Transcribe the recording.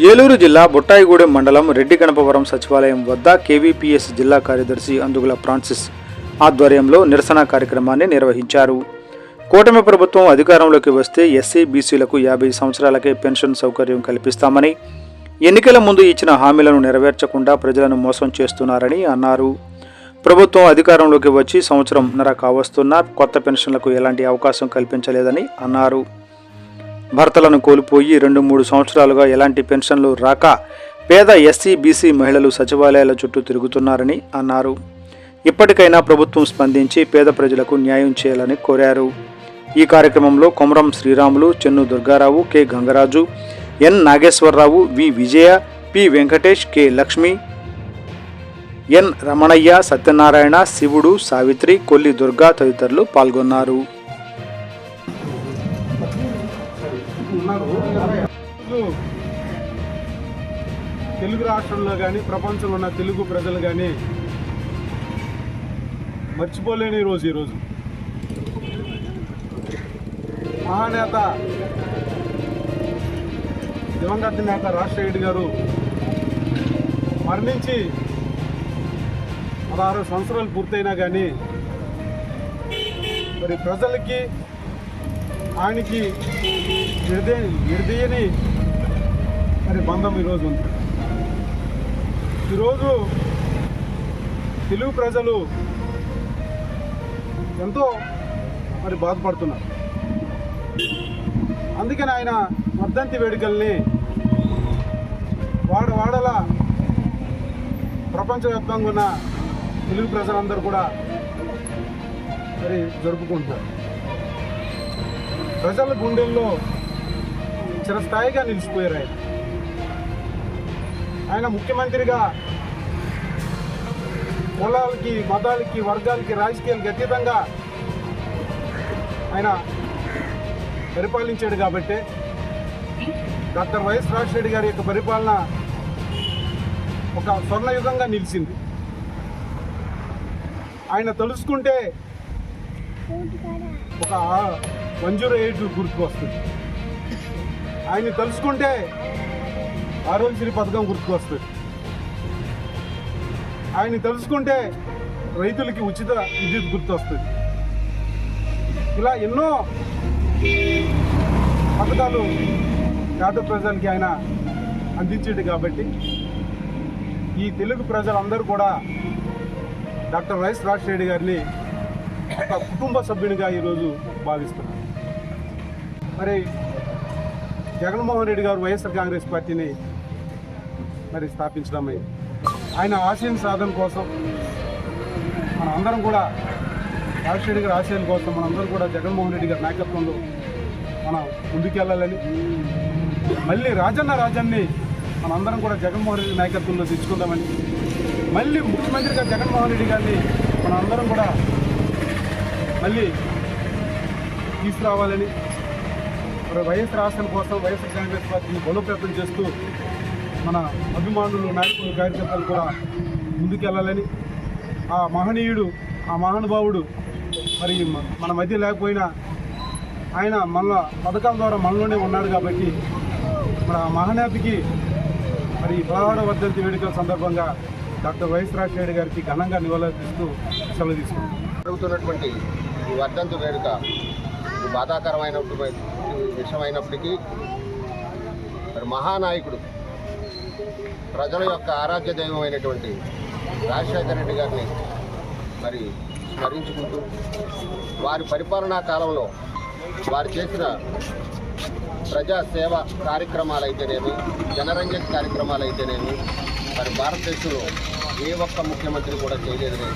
ఏలూరు జిల్లా బుట్టాయిగూడెం మండలం రెడ్డి గణపవరం సచివాలయం వద్ద కేవీపీఎస్ జిల్లా కార్యదర్శి అందుగుల ఫ్రాన్సిస్ ఆధ్వర్యంలో నిరసన కార్యక్రమాన్ని నిర్వహించారు. కూటమి ప్రభుత్వం అధికారంలోకి వస్తే ఎస్సీ బీసీలకు యాభై సంవత్సరాలకే పెన్షన్ సౌకర్యం కల్పిస్తామని ఎన్నికల ముందు ఇచ్చిన హామీలను నెరవేర్చకుండా ప్రజలను మోసం చేస్తున్నారని అన్నారు. ప్రభుత్వం అధికారంలోకి వచ్చి సంవత్సరం నర కావస్తున్నా కొత్త పెన్షన్లకు ఎలాంటి అవకాశం కల్పించలేదని అన్నారు. భర్తలను కోల్పోయి రెండు మూడు సంవత్సరాలుగా ఎలాంటి పెన్షన్లు రాక పేద ఎస్సీ బీసీ మహిళలు సచివాలయాల చుట్టూ తిరుగుతున్నారని అన్నారు. ఇప్పటికైనా ప్రభుత్వం స్పందించి పేద ప్రజలకు న్యాయం చేయాలని కోరారు. ఈ కార్యక్రమంలో Komaram Sriramulu Chennu Durgarao K. Gangaraju N. Nageswararao V. Vijaya P. Venkatesh K. Lakshmi N. Ramanaiah Satyanarayana Sivudu Savitri Kolli Durga తదితరులు పాల్గొన్నారు. తెలుగు రాష్ట్రంలో కానీ ప్రపంచంలో ఉన్న తెలుగు ప్రజలు కానీ మర్చిపోలేని రోజు ఈరోజు మహానేత దివంగత నేత రాజశేఖర్ గారు మరణించి పదహారు సంవత్సరాలు పూర్తయినా కానీ మరి ప్రజలకి ఆయనకి విడదే విడదీయని మరి బంధం ఈరోజు ఉంది. ఈరోజు తెలుగు ప్రజలు ఎంతో మరి బాధపడుతున్నారు. అందుకని ఆయన వర్ధంతి వేడుకల్ని వాడ వాడల ప్రపంచవ్యాప్తంగా ఉన్న తెలుగు ప్రజలందరూ కూడా మరి జరుపుకుంటున్నారు. ప్రజల గుండెల్లో చిరస్థాయిగా నిలిచిపోయారు ఆయన. ఆయన ముఖ్యమంత్రిగా కులాలకి మతాలకి వర్గాలకి రాజకీయాలకి అతీతంగా ఆయన పరిపాలించాడు కాబట్టి డాక్టర్ వైఎస్ రాజశేఖర గారి యొక్క పరిపాలన ఒక స్వర్ణయుగంగా నిలిచింది. ఆయన తలుసుకుంటే ఒక వన్ జీరో ఎయిట్ గుర్తుకు వస్తుంది ఆయన్ని తలుచుకుంటే ఆరోగ్యశ్రీ పథకం గుర్తుకొస్తుంది. ఆయన్ని తలుచుకుంటే రైతులకి ఉచిత విద్యుత్ గుర్తు వస్తుంది ఇలా ఎన్నో పథకాలు పేద ప్రజలకి ఆయన అందించాడు కాబట్టి ఈ తెలుగు ప్రజలందరూ కూడా డాక్టర్ వైఎస్ రాజశేఖర్ గారిని ఒక కుటుంబ సభ్యునిగా ఈరోజు భావిస్తున్నారు. మరి జగన్మోహన్ రెడ్డి గారు వైఎస్ఆర్ కాంగ్రెస్ పార్టీని మరి స్థాపించడం ఆయన ఆశయం సాధన కోసం మన అందరం కూడా రాజశేఖర్ గారి ఆశయం కోసం మనందరం కూడా జగన్మోహన్ రెడ్డి గారి నాయకత్వంలో మనం ముందుకెళ్ళాలని మళ్ళీ రాజన్న రాజన్ని మనందరం కూడా జగన్మోహన్ రెడ్డి నాయకత్వంలో తెచ్చుకుందామని మళ్ళీ ముఖ్యమంత్రిగా జగన్మోహన్ రెడ్డి గారిని మనందరం కూడా మళ్ళీ తీసుకురావాలని మరి వైఎస్ రాష్ట్రం కోసం వైఎస్ కాంగ్రెస్ పార్టీని బలోపేతం చేస్తూ మన అభిమానులు నాయకులు కార్యకర్తలు కూడా ముందుకెళ్ళాలని ఆ మహనీయుడు ఆ మహానుభావుడు మరి మన మధ్య లేకపోయినా ఆయన మన పథకాల ద్వారా మనలోనే ఉన్నాడు కాబట్టి మన మహానేతకి మరి పదహారవ వర్ధంతి వేడుకల సందర్భంగా డాక్టర్ వైఎస్ రాజశేఖర గారికి ఘనంగా నివాళులర్పిస్తూ సెలవు తీసుకుంటాం జరుగుతున్నటువంటి ఈ వర్ధంతి వేడుక బాధాకరమైనటువంటి విషయం అయినప్పటికీ మరి మహానాయకుడు ప్రజల యొక్క ఆరాధ్య దైవం అయినటువంటి రాజశేఖర రెడ్డి గారిని మరి స్మరించుకుంటూ వారి పరిపాలనా కాలంలో వారు చేసిన ప్రజా సేవ కార్యక్రమాలు అయితేనేమి జనరంజక కార్యక్రమాలు అయితేనేమి మరి భారతదేశంలో ఏ ఒక్క ముఖ్యమంత్రి కూడా చేయలేదని